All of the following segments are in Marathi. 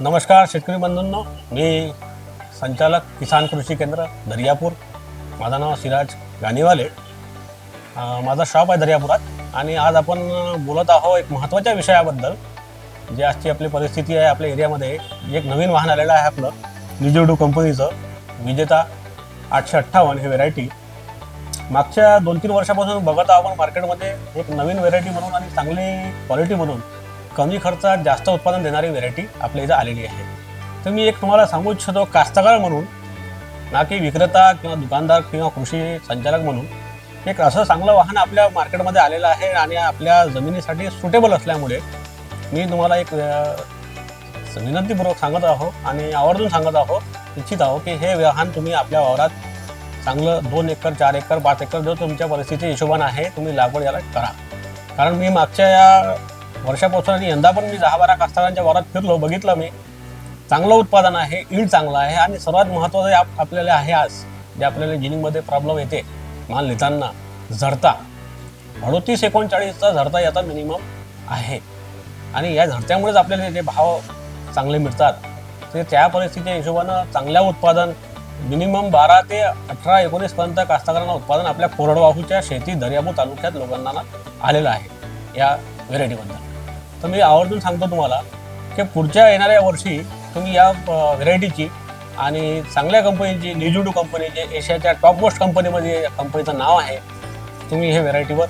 नमस्कार शेतकरी बंधूंनो. मी संचालक किसान कृषी केंद्र दर्यापूर. माझं नाव सिराज गाणीवाले. माझा शॉप आहे दर्यापुरात. आणि आज आपण बोलत आहोत एक महत्त्वाच्या विषयाबद्दल जे आजची आपली परिस्थिती आहे आपल्या एरियामध्ये. एक नवीन वाहन आलेलं आहे आपलं निजेडू कंपनीचं विजेता आठशे अठ्ठावन्न हे व्हेरायटी मागच्या दोन तीन वर्षापासून बघत आहोत आपण मार्केटमध्ये एक नवीन व्हेरायटी म्हणून आणि चांगली क्वालिटी म्हणून. कमी खर्चात जास्त उत्पादन देणारी व्हेरायटी आपल्या इथं आलेली आहे. तर मी एक तुम्हाला सांगू इच्छितो कास्तकार म्हणून ना की विक्रेता किंवा दुकानदार किंवा कृषी संचालक म्हणून एक असं चांगलं वाहन आपल्या मार्केटमध्ये आलेलं आहे आणि आपल्या जमिनीसाठी सुटेबल असल्यामुळे मी तुम्हाला एक विनंतीपूर्वक सांगत आहो आणि आवर्जून सांगत आहो इच्छित आहो की हे वाहन तुम्ही आपल्या वावरात चांगलं दोन एकर चार एकर पाच एकर जो तुमच्या परिस्थिती हिशोबानं आहे तुम्ही लागवड याला करा. कारण मी मागच्या या वर्षापासून आणि यंदा पण मी दहा बारा कास्तकारांच्या वारात फिरलो बघितलं मी. चांगलं उत्पादन आहे ईड चांगलं आहे आणि सर्वात महत्त्वाचं आप- आपल्याला आहे आज जे आपल्याला जिनिंगमध्ये प्रॉब्लेम येते माल लिहिताना झडता. अडोतीस एकोणचाळीसचा झडता याचा मिनिमम आहे. आणि या झडत्यामुळेच आपल्याला जे भाव चांगले मिळतात ते त्या परिस्थितीच्या हिशोबानं चांगल्या उत्पादन मिनिमम बारा ते अठरा एकोणीसपर्यंत कास्तकारांना उत्पादन आपल्या कोरडवाहूच्या शेती दर्यापूर तालुक्यात लोकांना आलेलं आहे. या व्हेरायटीबद्दल तर मी आवर्जून सांगतो तुम्हाला की पुढच्या येणाऱ्या वर्षी तुम्ही या व्हेरायटीची आणि चांगल्या कंपनीची निजुडू कंपनीचे एशियाच्या टॉप मोस्ट कंपनीमध्ये या कंपनीचं नाव आहे. तुम्ही हे व्हेरायटीवर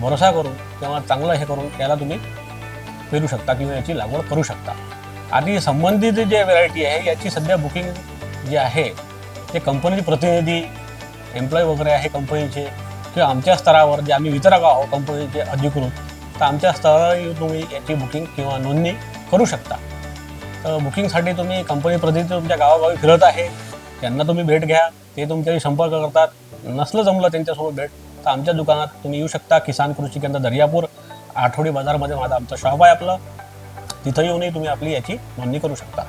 भरोसा करून किंवा चांगलं हे करून त्याला तुम्ही पेरू शकता किंवा याची लागवड करू शकता. आणि संबंधित जे व्हेरायटी आहे याची सध्या बुकिंग जे आहे ते कंपनीचे प्रतिनिधी एम्प्लॉय वगैरे आहे कंपनीचे किंवा आमच्या स्तरावर जे आम्ही वितरक आहोत कंपनीचे अधिकृत तर आमच्या स्थळावरही तुम्ही याची बुकिंग किंवा नोंदणी करू शकता. तर बुकिंगसाठी तुम्ही कंपनी प्रतिनिधी तुमच्या गावागावी फिरत आहे. त्यांना तुम्ही भेट घ्या. ते तुमच्याशी संपर्क करतात. नसलं जमलं त्यांच्यासोबत भेट तर आमच्या दुकानात तुम्ही येऊ शकता. किसान कृषी केंद्र दर्यापूर आठवडी बाजारमध्ये माझं आमचं शॉप आहे आपलं. तिथं येऊनही तुम्ही आपली याची नोंदणी करू शकता.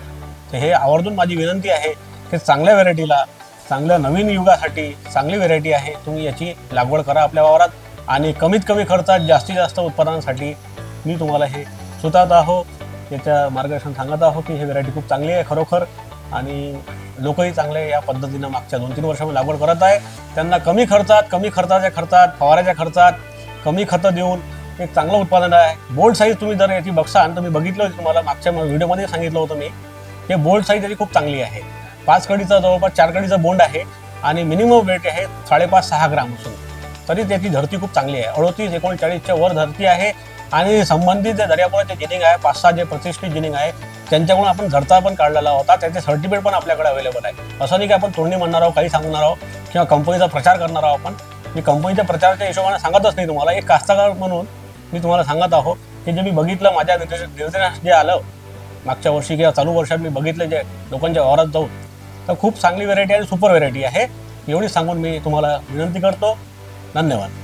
तर हे आवर्जून माझी विनंती आहे की चांगल्या व्हेरायटीला चांगल्या नवीन युगासाठी चांगली व्हेरायटी आहे. तुम्ही याची लागवड करा आपल्या वावरात. आणि कमीत कमी खर्चात जास्तीत जास्त उत्पादनासाठी मी तुम्हाला हे सुतात आहो त्याच्या मार्गदर्शन सांगत आहो की हे व्हरायटी खूप चांगली आहे खरोखर आणि लोकही चांगले या पद्धतीनं मागच्या दोन तीन वर्षामध्ये लागवड करत आहे. त्यांना कमी खर्चात कमी खर्चाच्या खर्चात फवाऱ्याच्या खर्चात कमी खतं देऊन एक चांगलं उत्पादन आहे. बोल्ड साईज तुम्ही जर याची बघसाल तर मी बघितलं होतं तुम्हाला मागच्या व्हिडिओमध्ये सांगितलं होतं मी. हे बोल्ड साईज याची खूप चांगली आहे. पाच कडीचा जवळपास चार कडीचा बोंड आहे आणि मिनिमम वेट आहे साडेपाच सहा ग्राम असून. तरी त्याची धरती खूप चांगली आहे. अडोतीस एकोणचाळीसच्या वर धरती आहे आणि संबंधित जे दर्यापुराचे जिनिंग आहे पाच सहा जे प्रतिष्ठित जिनिंग आहे त्यांच्याकडून आपण झडता पण काढलेला होता त्याचे सर्टिफिकेट पण आपल्याकडे अवेलेबल आहे. असं नाही की आपण तोंडणी म्हणणार आहोत काही सांगणार आहोत किंवा कंपनीचा प्रचार करणार आहोत आपण. मी कंपनीच्या प्रचाराच्या हिशोबाने सांगतच नाही तुम्हाला. एक कास्तकार म्हणून मी तुम्हाला सांगत आहो की जे मी बघितलं माझ्या निर्देश जे आलं मागच्या वर्षी किंवा चालू वर्षात मी बघितलं जे लोकांच्या वावरात जाऊन तर खूप चांगली व्हेरायटी आणि सुपर व्हेरायटी आहे. एवढी सांगून मी तुम्हाला विनंती करतो. धन्यवाद.